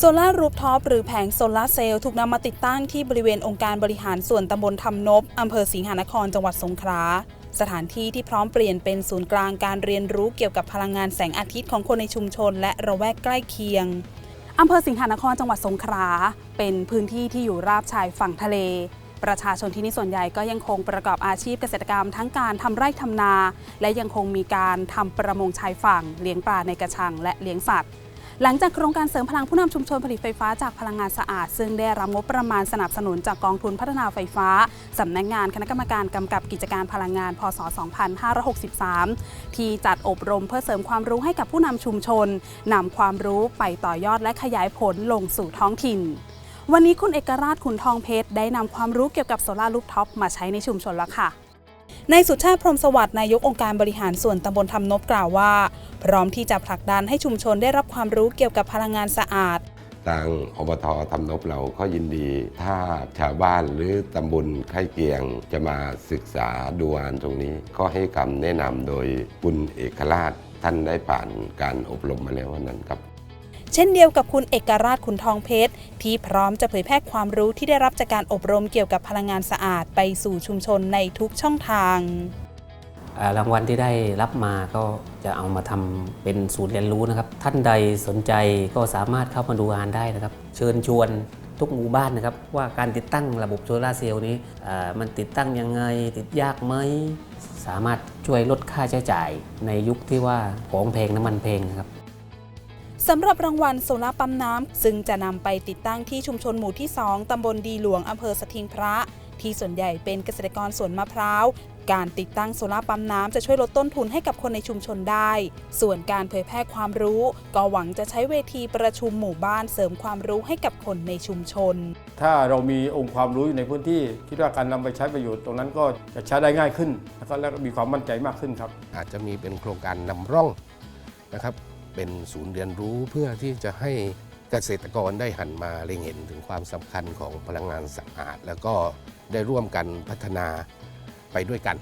โซลาร์รูฟท็อปหรือแผงโซลาร์เซลล์ถูกนำมาติดตั้งที่บริเวณองค์การบริหารส่วนตำบลทำนบอำเภอสิงหานครจังหวัดสงขลาสถานที่ที่พร้อมเปลี่ยนเป็นศูนย์กลางการเรียนรู้เกี่ยวกับพลังงานแสงอาทิตย์ของคนในชุมชน และระแวกใกล้เคียงอำเภอสิงหานครจังหวัดสงขลาเป็นพื้นที่ที่อยู่ราบชายฝั่งทะเล ประชาชนที่นี่ส่วนใหญ่ก็ยังคงประกอบอาชีพเกษตรกรรมทั้งการทำไร่ทำนา และยังคงมีการทำประมงชายฝั่ง เลี้ยงปลาในกระชังและเลี้ยงสัตว์ หลังจากโครงการเสริมพลังผู้นำชุมชนผลิตไฟฟ้าจากพลังงานสะอาด ซึ่งได้รับงบประมาณสนับสนุนจากกองทุนพัฒนาไฟฟ้าสำนักงานคณะกรรมการกำกับกิจการพลังงาน พศ 2563 ที่จัดอบรมเพื่อเสริมความรู้ให้กับผู้นำชุมชนนำความรู้ไปต่อยอดและขยายผลลงสู่ท้องถิ่นวันนี้คุณเอกราชขุนทองเพชรได้นำความรู้เกี่ยวกับโซลารูฟท็อปมาใช้ในชุมชนแล้วค่ะ นายสุชาติพรมสวัสดิ์นายกองค์การบริหารส่วนตำบลทำนบกล่าวว่า พร้อมที่จะผลักดันให้ชุมชนได้รับความรู้เกี่ยวกับพลังงานสะอาดทางอบตทำนบเราก็ยินดี ถ้าชาวบ้านหรือตำบลใกล้เคียงจะมาศึกษาดูงานตรงนี้ ก็ให้คำแนะนำโดยคุณเอกราชท่านได้ผ่านการอบรมมาแล้ววันนั้นครับ เช่นเดียวกับคุณเอกราชขุนทองเพชร ที่พร้อมจะเผยแพร่ความรู้ที่ได้รับจากการอบรมเกี่ยวกับพลังงานสะอาดไปสู่ชุมชนในทุกช่องทางรางวัลที่ได้รับมาก็จะเอามาทำเป็นศูนย์เรียนรู้นะครับ ท่านใดสนใจก็สามารถเข้ามาดูงานได้นะครับ เชิญชวนทุกหมู่บ้านนะครับ ว่าการติดตั้งระบบโซลาเซลล์นี้มันติดตั้งยังไง ติดยากไหม สามารถช่วยลดค่าใช้จ่ายในยุคที่ว่าของแพงน้ำมันแพงนะครับ สำหรับรางวัลโซลาร์ปั๊มน้ำซึ่งจะนำไปติดตั้งที่ชุมชนหมู่ที่ 2 ตำบลดีหลวงอำเภอสถิงพระ ที่ส่วนใหญ่เป็นเกษตรกรสวนมะพร้าว การติดตั้งโซลาร์ปั๊มน้ำจะช่วยลดต้นทุนให้กับคนในชุมชนได้ ส่วนการเผยแพร่ความรู้ ก็หวังจะใช้เวทีประชุมหมู่บ้านเสริมความรู้ให้กับคนในชุมชน ถ้าเรามีองค์ความรู้อยู่ในพื้นที่คิดว่าการนำไปใช้ประโยชน์ตรงนั้นก็จะใช้ได้ง่ายขึ้น แล้วก็แล้วก็มีความมั่นใจมากขึ้นครับ อาจจะมีเป็นโครงการนำร่องนะครับ เป็นศูนย์เรียนรู้เพื่อที่จะให้เกษตรกรได้หันมาเล็งเห็นถึงความสำคัญของพลังงานสะอาด แล้วก็ได้ร่วมกันพัฒนาไปด้วยกัน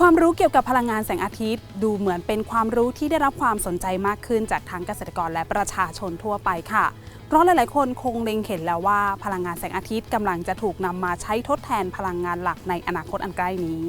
ความรู้เกี่ยวกับพลังงานแสงอาทิตย์ ดูเหมือนเป็นความรู้ที่ได้รับความสนใจมากขึ้นจากทั้งเกษตรกรและประชาชนทั่วไปค่ะ เพราะหลาย ๆ คนคงเล็งเห็นแล้วว่าพลังงานแสงอาทิตย์กำลังจะถูกนำมาใช้ทดแทนพลังงานหลักในอนาคตอันใกล้นี้